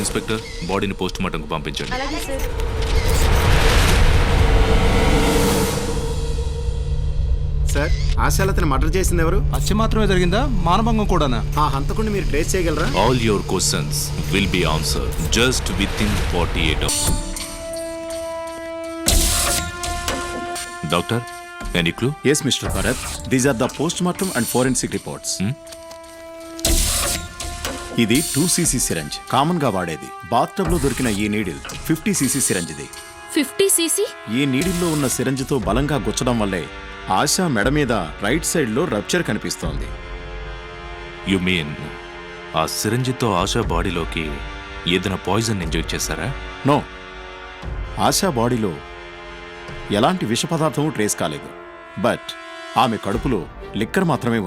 Inspector బాడీని post మార్టంకు పంపించండి. అలాగే సార్. సార్ ఆశాలతని మర్డర్ చేసింది ఎవరు? హత్య మాత్రమే జరిగిందా? మానభంగం కూడానా? ఆ హంతకుడిని మీరు ట్రేస్ చేయగలరా? All your questions will be answer just within forty eight hours doctor any clue Yes, Mr. Bharat. These are the postmortem and forensic reports. ఇది టూ సీసీ సిరంజ్. కామన్గా వాడేది. బాత్టబ్లో దొరికిన ఈ నీడిల్ ఫిఫ్టీ సీసీ సిరంజ్ ఇది fifty CC ఈ నీడిల్లో ఉన్న సిరంజ్తో బలంగా గుచ్చడం వల్లే ఆశ మెడ మీద రైట్ సైడ్లో రప్చర్ కనిపిస్తోంది. యు మీన్ ఆ సిరంజితో ఆశా బాడీలోకి ఏదైనా పాయిజన్ ఇంజెక్ట్ చేశారా? నో ఆశా బాడీలో ఎలాంటి విష పదార్థం ట్రేస్ కాలేదు. బట్ ఆమె కడుపులో లిక్కర్ మాత్రమే ఉంది.